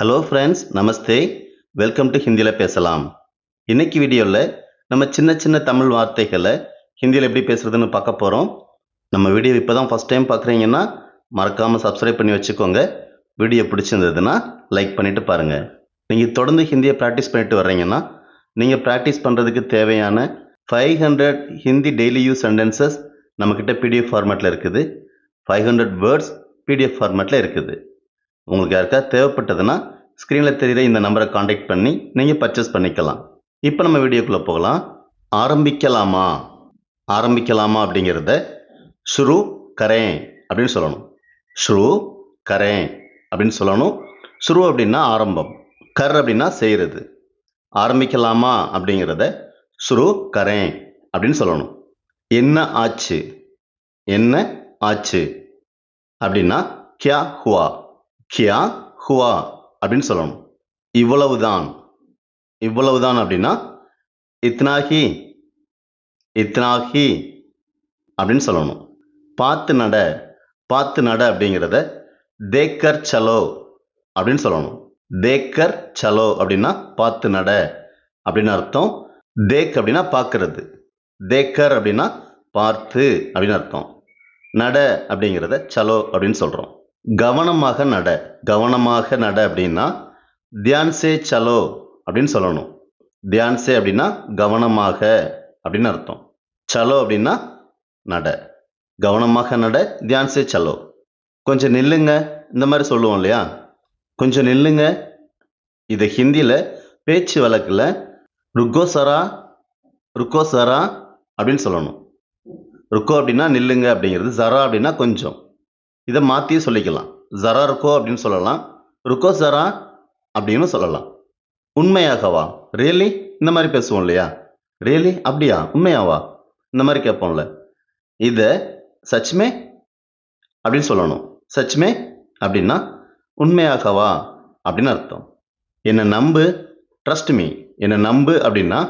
Hello friends namaste welcome to ஹிந்தியில் பேசலாம். இன்னைக்கு வீடியோவில் நம்ம சின்ன சின்ன தமிழ் வார்த்தைகளை ஹிந்தியில் எப்படி பேசுகிறதுன்னு பார்க்க போகிறோம் நம்ம வீடியோ இப்போ தான் ஃபஸ்ட் டைம் பார்க்குறீங்கன்னா மறக்காமல் சப்ஸ்கிரைப் பண்ணி வச்சுக்கோங்க. வீடியோ பிடிச்சிருந்ததுன்னா லைக் பண்ணிவிட்டு பாருங்கள் நீங்கள் தொடர்ந்து ஹிந்தியை ப்ராக்டிஸ் பண்ணிட்டு வர்றீங்கன்னா நீங்கள் ப்ராக்டிஸ் பண்ணுறதுக்கு தேவையான five hundred Hindi daily use sentences நம்மக்கிட்ட பிடிஎஃப் ஃபார்மேட்டில் இருக்குது. ஃபைவ் ஹண்ட்ரட் வேர்ட்ஸ் பிடிஎஃப் ஃபார்மேட்டில் இருக்குது. உங்களுக்கு யாருக்கா தேவைப்பட்டதுன்னா ஸ்க்ரீனில் தெரியுற இந்த நம்பரை காண்டாக்ட் பண்ணி நீங்கள் பர்ச்சேஸ் பண்ணிக்கலாம். இப்போ நம்ம வீடியோக்குள்ளே போகலாம். ஆரம்பிக்கலாமா? ஆரம்பிக்கலாமா அப்படிங்கிறத ஷுரு கரேன் அப்படின்னு சொல்லணும். ஷுரு கரேன் அப்படின்னு சொல்லணும். ஷுரு அப்படின்னா ஆரம்பம். கர் அப்படின்னா செய்கிறது ஆரம்பிக்கலாமா அப்படிங்கிறத ஷுரு கரேன் அப்படின்னு சொல்லணும். என்ன ஆச்சு? என்ன ஆச்சு? அப்படின்னா கியா ஹுவா. கியா ஹுவா அப்படின்னு சொல்லணும். இவ்வளவுதான். இவ்வளவுதான் அப்படின்னா இத்னாஹி இத்னாஹி அப்படின்னு சொல்லணும். பார்த்து நட பார்த்து நட அப்படிங்கிறத தேக்கர் சலோ அப்படின்னு சொல்லணும். தேக்கர் சலோ அப்படின்னா பார்த்து நட அப்படின்னு அர்த்தம். தேக் அப்படின்னா பார்க்கறது. தேக்கர் அப்படின்னா பார்த்து அப்படின்னு அர்த்தம். நட அப்படிங்கிறத சலோ அப்படின்னு சொல்கிறோம் கவனமாக நட கவனமாக நட அப்படின்னா தியான்சே சலோ அப்படின்னு சொல்லணும். தியான்சே அப்படின்னா கவனமாக அப்படின்னு அர்த்தம். சலோ அப்படின்னா நட கவனமாக நட தியான்சே சலோ கொஞ்சம் நில்லுங்க இந்த மாதிரி சொல்லுவோம் இல்லையா? கொஞ்சம் நில்லுங்க. இது ஹிந்தியில் பேச்சு வழக்கில் ருக்கோ சரா ருக்கோ சரா அப்படின்னு சொல்லணும். ருக்கோ அப்படின்னா நில்லுங்க அப்படிங்கிறது சரா அப்படின்னா கொஞ்சம் இதை மாற்றியும் சொல்லிக்கலாம். ஜரா ருக்கோ அப்படின்னு சொல்லலாம். ருக்கோ ஜரா அப்படின்னு சொல்லலாம். உண்மையாகவா? ரியலி இந்த மாதிரி பேசுவோம் இல்லையா? ரியலி அப்படியா? உண்மையாவா? இந்த மாதிரி கேட்போம்ல. இதை சச்மே அப்படின்னு சொல்லணும். சச்மே அப்படின்னா உண்மையாகவா? அப்படின்னு அர்த்தம். என்னை நம்பு ட்ரஸ்ட் மீ என்னை நம்பு அப்படின்னா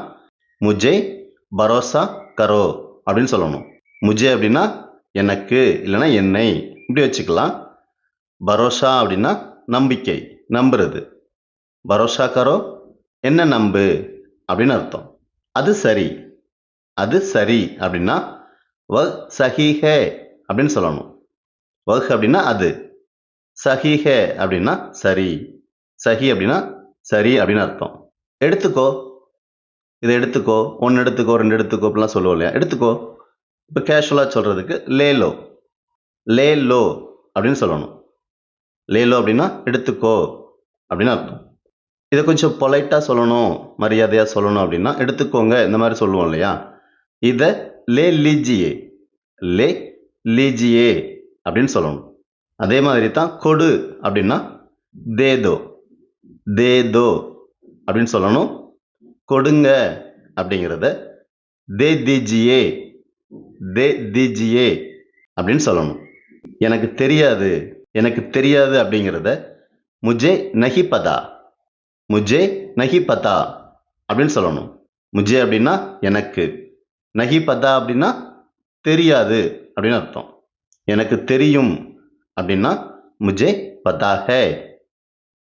முஜே பரோசா கரோ அப்படின்னு சொல்லணும். முஜே அப்படின்னா எனக்கு இல்லைன்னா என்னை. இப்படி வச்சுக்கலாம். பரோசா அப்படின்னா நம்பிக்கை நம்புறது. பரோசா கரோ என்ன நம்பு? அப்படின்னு அர்த்தம். அது சரி. அது சரி அப்படின்னா வ சஹீஹ அப்படின்னு சொல்லணும். வஹ் அப்படின்னா அது. சஹீஹ அப்படின்னா சரி. சஹி அப்படின்னா சரி அப்படின்னு அர்த்தம். எடுத்துக்கோ. இதை எடுத்துக்கோ. ஒன்று எடுத்துக்கோ ரெண்டு எடுத்துக்கோ அப்படிலாம் சொல்லுவோம் இல்லையா? எடுத்துக்கோ. இப்போ கேஷுவலாக சொல்கிறதுக்கு லேலோ. லே லோ அப்படின்னு சொல்லணும். லே லோ அப்படின்னா எடுத்துக்கோ அப்படின்னு அர்த்தம். இதை கொஞ்சம் பொலைட்டாக சொல்லணும் மரியாதையாக சொல்லணும் அப்படின்னா எடுத்துக்கோங்க இந்த மாதிரி சொல்லுவோம் இல்லையா? இதை லே லீஜியே லே லீஜியே அப்படின்னு சொல்லணும். அதே மாதிரி தான் கொடு அப்படின்னா தேதோ தேதோ அப்படின்னு சொல்லணும். கொடுங்க அப்படிங்கிறத தே தீஜியே தே தீஜியே அப்படின்னு சொல்லணும். எனக்கு தெரியாது எனக்கு தெரியாது அப்படிங்கிறத முஜே நஹி பதா முஜே நஹி பதா அப்படின்னு சொல்லணும். முஜே அப்படின்னா எனக்கு நஹி பதா அப்படின்னா தெரியாது அப்படின்னு அர்த்தம். எனக்கு தெரியும் அப்படின்னா முஜே பதா ஹே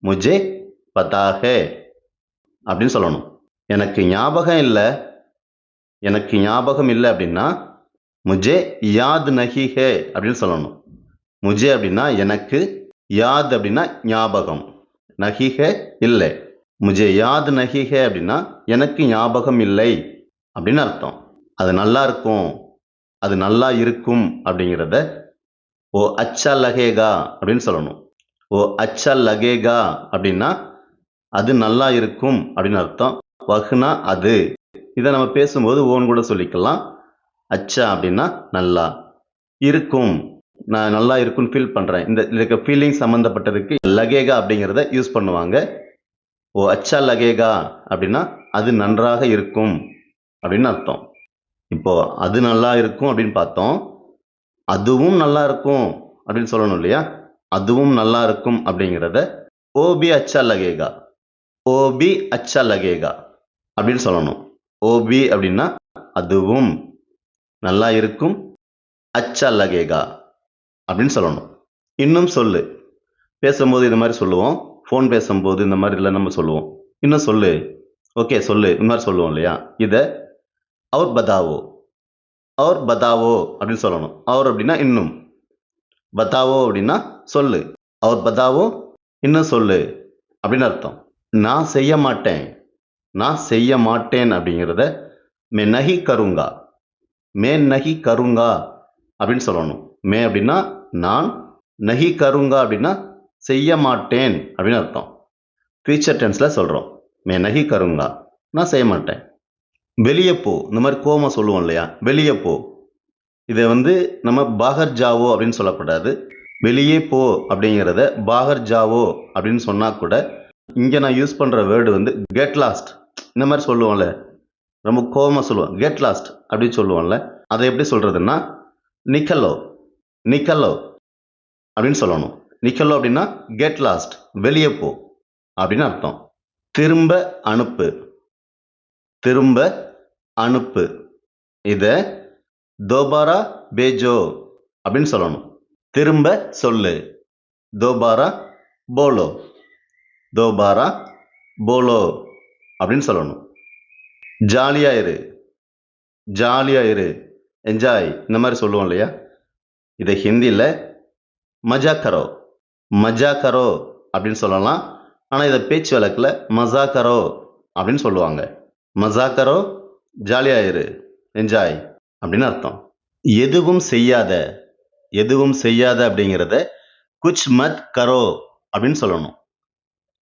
முஜே பதா ஹே அப்படின்னு சொல்லணும். எனக்கு ஞாபகம் இல்லை எனக்கு ஞாபகம் இல்லை அப்படின்னா முஜே யாத் நஹி ஹே அப்படின்னு சொல்லணும். முஜே அப்படின்னா எனக்கு யாத் அப்படின்னா ஞாபகம். நகிக இல்லை. முஜே யாத் நகிக அப்படின்னா எனக்கு ஞாபகம் இல்லை அப்படின்னு அர்த்தம். அது நல்லா இருக்கும். அது நல்லா இருக்கும் அப்படிங்கிறத ஓ அச்சா லகேகா அப்படின்னு சொல்லணும். ஓ அச்சா லகேகா அப்படின்னா அது நல்லா இருக்கும் அப்படின்னு அர்த்தம். வகுனா அது. இதை நம்ம பேசும்போது ஓன் கூட சொல்லிக்கலாம். அச்சா அப்படின்னா நல்லா இருக்கும். நான் நல்லா இருக்குன்னு ஃபீல் பண்ணுறேன் இந்த இருக்க ஃபீலிங் சம்மந்தப்பட்டதுக்கு லகேகா அப்படிங்கிறத யூஸ் பண்ணுவாங்க. ஓ அச்சா லகேகா அப்படின்னா அது நன்றாக இருக்கும் அப்படின்னு அர்த்தம். இப்போ அது நல்லா இருக்கும் அப்படின்னு பார்த்தோம். அதுவும் நல்லா இருக்கும் அப்படின்னு சொல்லணும் இல்லையா? அதுவும் நல்லா இருக்கும் அப்படிங்கிறத ஓபி அச்சா லகேகா. ஓபி அச்சா லகேகா அப்படின்னு சொல்லணும். ஓபி அப்படின்னா அதுவும் நல்லா இருக்கும். அச்சா லகேகா. அப்படின்னு சொல்லணும். இன்னும் சொல்லு. பேசும்போது இது மாதிரி சொல்லுவோம். ஃபோன் பேசும்போது இந்த மாதிரி இல்லை நம்ம சொல்லுவோம். இன்னும் சொல்லு. ஓகே சொல்லு. இந்த மாதிரி சொல்லுவோம் இல்லையா? இதை அவர் பதாவோ அவர் பதாவோ அப்படின்னு சொல்லணும். அவர் அப்படின்னா இன்னும். பதாவோ அப்படின்னா சொல்லு. அவர் பதாவோ இன்னும் சொல்லு. அப்படின்னு அர்த்தம். நான் செய்ய மாட்டேன். நான் செய்ய மாட்டேன் அப்படிங்கிறத மே நகி கருங்கா. மே நகி கருங்கா அப்படின்னு சொல்லணும். மே அப்படின்னா நான் நகி கருங்கா அப்படின்னா செய்ய மாட்டேன் அப்படின்னு அர்த்தம். ஃபியூச்சர் டென்ஸில் சொல்கிறோம் மே நகி கருங்கா நான் செய்ய மாட்டேன். வெளியே போ இந்த மாதிரி கோமா சொல்லுவோம் இல்லையா? வெளியே போ. இதை வந்து நம்ம பாகர் ஜாவோ அப்படின்னு சொல்லக்கூடாது. வெளியே போ அப்படிங்கிறத பாகர் ஜாவோ அப்படின்னு சொன்னால் கூட இங்கே நான் யூஸ் பண்ணுற வேர்டு வந்து கெட் லாஸ்ட் இந்த மாதிரி சொல்லுவோம்ல. ரொம்ப கோவமாக சொல்லுவோம். கெட் லாஸ்ட் அப்படின்னு சொல்லுவோம்ல. அதை எப்படி சொல்கிறதுன்னா நிக்கலோ நிக்கலோ அப்படின்னு சொல்லணும். நிக்கலோ அப்படின்னா கெட் லாஸ்ட் வெளியே போ. அப்படின்னு அர்த்தம். திரும்ப அனுப்பு. திரும்ப அனுப்பு. இதை தோபாரா பேஜோ அப்படின்னு சொல்லணும். திரும்ப சொல்லு. தோபாரா போலோ. தோபாரா போலோ அப்படின்னு சொல்லணும். ஜாலியாக இரு. ஜாலியாக இரு. என்ஜாய். இந்த மாதிரி சொல்லுவோம் இல்லையா? இதை ஹிந்தியில் மஜா கரோ மஜா கரோ அப்படின்னு சொல்லலாம். ஆனால் இதை பேச்சு வழக்கில் மஜா கரோ அப்படின்னு சொல்லுவாங்க. மசா கரோ ஜாலியாக இரு என்ஜாய் அப்படின்னு அர்த்தம். எதுவும் செய்யாத எதுவும் செய்யாத அப்படிங்கிறத குச் மத் கரோ அப்படின்னு சொல்லணும்.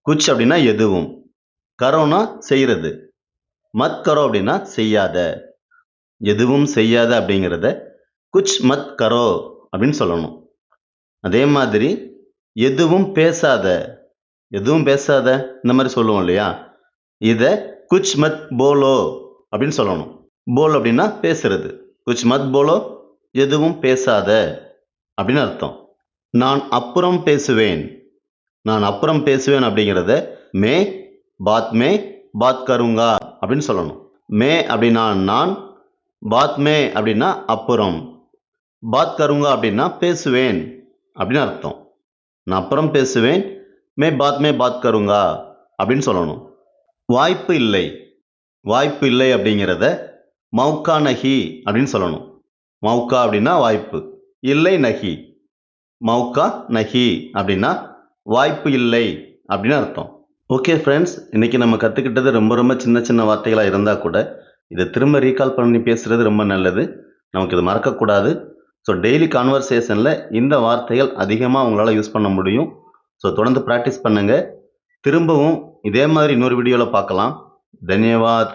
குச் அப்படின்னா எதுவும். கரோனா செய்கிறது மத் கரோ அப்படின்னா செய்யாத. எதுவும் செய்யாத அப்படிங்கிறத குச் மத் கரோ அப்படின்னு சொல்லணும். அதே மாதிரி எதுவும் பேசாத எதுவும் பேசாத இந்த மாதிரி சொல்லுவோம் இல்லையா? இதை குச் மத் போலோ அப்படின்னு சொல்லணும். போல் அப்படின்னா பேசுறது. குச் மத் போலோ எதுவும் பேசாத அப்படின்னு அர்த்தம். நான் அப்புறம் பேசுவேன். நான் அப்புறம் பேசுவேன் அப்படிங்கிறத மே பாத் மே பாத் கருங்கா அப்படின்னு சொல்லணும். மே அப்படின்னா நான் பாத் மே அப்படின்னா அப்புறம். பாத் கருங்கா அப்படின்னா பேசுவேன் அப்படின்னு அர்த்தம். நான் அப்புறம் பேசுவேன் மே பாத் மே பாத் கருங்கா அப்படின்னு சொல்லணும். வாய்ப்பு இல்லை. வாய்ப்பு இல்லை அப்படிங்கிறத மௌக்கா நஹி அப்படின்னு சொல்லணும். மௌக்கா அப்படின்னா வாய்ப்பு. இல்லை நஹி. மௌக்கா நஹி அப்படின்னா வாய்ப்பு இல்லை அப்படின்னு அர்த்தம். ஓகே ஃப்ரெண்ட்ஸ் இன்றைக்கி நம்ம கற்றுக்கிட்டது ரொம்ப ரொம்ப சின்ன சின்ன வார்த்தைகளாக இருந்தால் கூட இதை திரும்ப ரீகால் பண்ணி பேசுகிறது ரொம்ப நல்லது. நமக்கு இது மறக்கக்கூடாது. ஸோ டெய்லி கான்வர்சேஷனில் இந்த வார்த்தைகள் அதிகமாக உங்களால் யூஸ் பண்ண முடியும். ஸோ தொடர்ந்து ப்ராக்டிஸ் பண்ணுங்கள் திரும்பவும் இதே மாதிரி இன்னொரு வீடியோவில் பார்க்கலாம். தன்யவாத்.